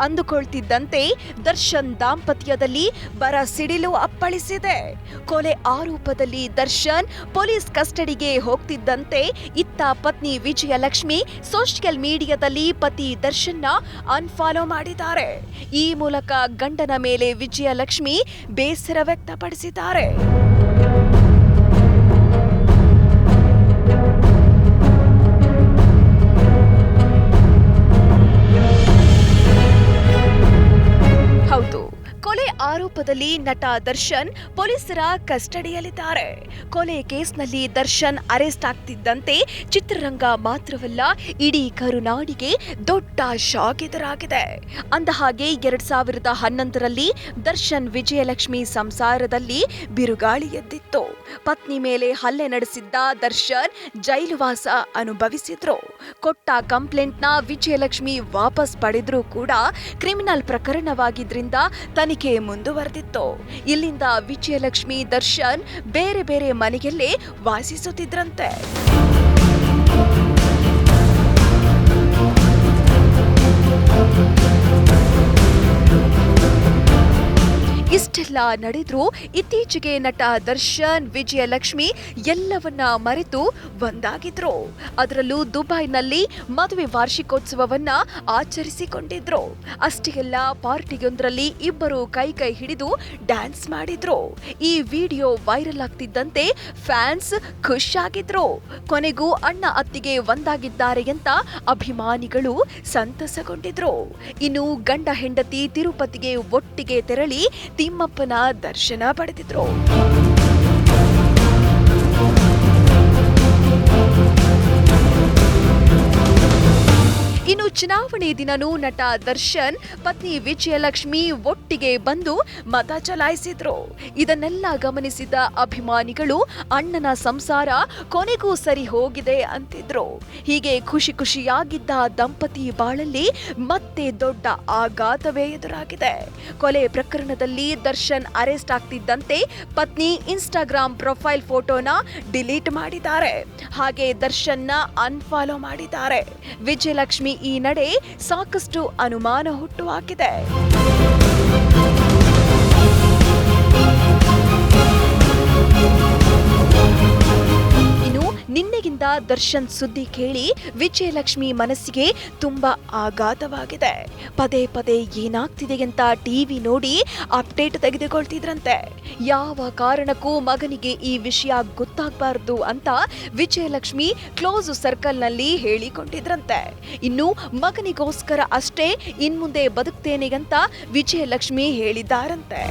ಅಂದುಕೊಳ್ತಿದ್ದಂತೆ ದರ್ಶನ್ ದಾಂಪತ್ಯದಲ್ಲಿ ಬರ ಸಿಡಿಲು ಅಪ್ಪಳಿಸಿದೆ. ಕೊಲೆ ಆರೋಪದಲ್ಲಿ ದರ್ಶನ್ ಪೊಲೀಸ್ ಕಸ್ಟಡಿಗೆ ಹೋಗ್ತಿದ್ದಂತೆ ಇತ್ತ ಪತ್ನಿ ವಿಜಯಲಕ್ಷ್ಮಿ ಸೋಷಿಯಲ್ ಮೀಡಿಯಾದಲ್ಲಿ ಪತಿ ದರ್ಶನ್ನ ಅನ್ಫಾಲೋ ಮಾಡಿದ್ದಾರೆ. ಈ ಮೂಲಕ ಗಂಡನ ಮೇಲೆ ವಿಜಯಲಕ್ಷ್ಮಿ ಬೇಸರ ವ್ಯಕ್ತಪಡಿಸಿದ್ದಾರೆ. ಆರೋಪದಲ್ಲಿ ನಟ ದರ್ಶನ್ ಪೊಲೀಸರ ಕಸ್ಟಡಿಯಲ್ಲಿದ್ದಾರೆ. ಕೊಲೆ ಕೇಸ್ನಲ್ಲಿ ದರ್ಶನ್ ಅರೆಸ್ಟ್ ಆಗ್ತಿದ್ದಂತೆ ಚಿತ್ರರಂಗ ಮಾತ್ರವಲ್ಲ, ಇಡೀ ಕರುನಾಡಿಗೆ ದೊಡ್ಡ ಶಾಕ್ ಎದುರಾಗಿದೆ. ಅಂದಹಾಗೆ, ಎರಡ್ ಸಾವಿರದ ಹನ್ನೊಂದರಲ್ಲಿ ದರ್ಶನ್ ವಿಜಯಲಕ್ಷ್ಮಿ ಸಂಸಾರದಲ್ಲಿ ಬಿರುಗಾಳಿ ಎದ್ದಿತ್ತು. ಪತ್ನಿ ಮೇಲೆ ಹಲ್ಲೆ ನಡೆಸಿದ್ದ ದರ್ಶನ್ ಜೈಲುವಾಸ ಅನುಭವಿಸಿದ್ರು. ಕೊಟ್ಟ ಕಂಪ್ಲೇಂಟ್ನ ವಿಜಯಲಕ್ಷ್ಮಿ ವಾಪಸ್ ಪಡೆದ್ರೂ ಕೂಡ ಕ್ರಿಮಿನಲ್ ಪ್ರಕರಣವಾಗಿದ್ದರಿಂದ ತನಿಖೆ ಮುಂದುವರೆದಿತ್ತು. ಇಲ್ಲಿಂದ ವಿಜಯಲಕ್ಷ್ಮಿ ದರ್ಶನ್ ಬೇರೆ ಬೇರೆ ಮನೆಯಲ್ಲೇ ವಾಸಿಸುತ್ತಿದ್ರಂತೆ. ಇಷ್ಟೆಲ್ಲ ನಡೆದ್ರು. ಇತ್ತೀಚೆಗೆ ನಟ ದರ್ಶನ್, ವಿಜಯಲಕ್ಷ್ಮಿ ಎಲ್ಲವನ್ನ ಮರೆತು ಒಂದಾಗಿದ್ರು. ಅದರಲ್ಲೂ ದುಬೈನಲ್ಲಿ ಮದುವೆ ವಾರ್ಷಿಕೋತ್ಸವವನ್ನ ಆಚರಿಸಿಕೊಂಡಿದ್ರು. ಅಷ್ಟೇ ಎಲ್ಲ ಪಾರ್ಟಿಯೊಂದರಲ್ಲಿ ಇಬ್ಬರು ಕೈ ಕೈ ಹಿಡಿದು ಡ್ಯಾನ್ಸ್ ಮಾಡಿದ್ರು. ಈ ವಿಡಿಯೋ ವೈರಲ್ ಆಗ್ತಿದ್ದಂತೆ ಫ್ಯಾನ್ಸ್ ಖುಷಿಯಾಗಿದ್ರು. ಕೊನೆಗೂ ಅಣ್ಣ ಅತ್ತಿಗೆ ಒಂದಾಗಿದ್ದಾರೆ ಅಂತ ಅಭಿಮಾನಿಗಳು ಸಂತಸಗೊಂಡಿದ್ರು. ಇನ್ನು ಗಂಡ ಹೆಂಡತಿ ತಿರುಪತಿಗೆ ಒಟ್ಟಿಗೆ ತೆರಳಿ ತಿಮ್ಮಪ್ಪನ ದರ್ಶನ ಪಡೆದಿದ್ರು. ಚುನಾವಣೆ ದಿನನೂ ನಟ ದರ್ಶನ್, ಪತ್ನಿ ವಿಜಯಲಕ್ಷ್ಮಿ ಒಟ್ಟಿಗೆ ಬಂದು ಮತ ಚಲಾಯಿಸಿದ್ರು. ಇದನ್ನೆಲ್ಲ ಗಮನಿಸಿದ ಅಭಿಮಾನಿಗಳು, ಅಣ್ಣನ ಸಂಸಾರ ಕೊನೆಗೂ ಸರಿ ಹೋಗಿದೆ ಅಂತಿದ್ರು. ಹೀಗೆ ಖುಷಿ ಖುಷಿಯಾಗಿದ್ದ ದಂಪತಿ ಬಾಳಲ್ಲಿ ಮತ್ತೆ ದೊಡ್ಡ ಆಘಾತವೇ ಎದುರಾಗಿದೆ. ಕೊಲೆ ಪ್ರಕರಣದಲ್ಲಿ ದರ್ಶನ್ ಅರೆಸ್ಟ್ ಆಗ್ತಿದ್ದಂತೆ ಪತ್ನಿ ಇನ್ಸ್ಟಾಗ್ರಾಮ್ ಪ್ರೊಫೈಲ್ ಫೋಟೋನ ಡಿಲೀಟ್ ಮಾಡಿದ್ದಾರೆ. ಹಾಗೆ ದರ್ಶನ್ನ ಅನ್ಫಾಲೋ ಮಾಡಿದ್ದಾರೆ. ವಿಜಯಲಕ್ಷ್ಮಿ ಈ ನಡೆ ಸಾಕಷ್ಟು ಅನುಮಾನ ಹುಟ್ಟುಹಾಕಿದೆ ದರ್ಶನ್ ಸುದ್ದಿ ಕೇಳಿ ವಿಜಯಲಕ್ಷ್ಮಿ ಮನಸ್ಸಿಗೆ ತುಂಬಾ ಆಘಾತವಾಗಿದೆ. ಪದೇ ಪದೇ ಏನಾಗ್ತಿದೆ ಅಂತ ಟಿವಿ ನೋಡಿ ಅಪ್ಡೇಟ್ ತೆಗೆದುಕೊಳ್ತಿದ್ರಂತೆ. ಯಾವ ಕಾರಣಕ್ಕೂ ಮಗನಿಗೆ ಈ ವಿಷಯ ಗೊತ್ತಾಗಬಾರದು ಅಂತ ವಿಜಯಲಕ್ಷ್ಮಿ ಕ್ಲೋಸ್ ಸರ್ಕಲ್ನಲ್ಲಿ ಹೇಳಿಕೊಂಡಿದ್ರಂತೆ. ಇನ್ನು ಮಗನಿಗೋಸ್ಕರ ಅಷ್ಟೇ ಇನ್ಮುಂದೆ ಬದುಕ್ತೇನೆ ಅಂತ ವಿಜಯಲಕ್ಷ್ಮಿ ಹೇಳಿದ್ದಾರಂತೆ.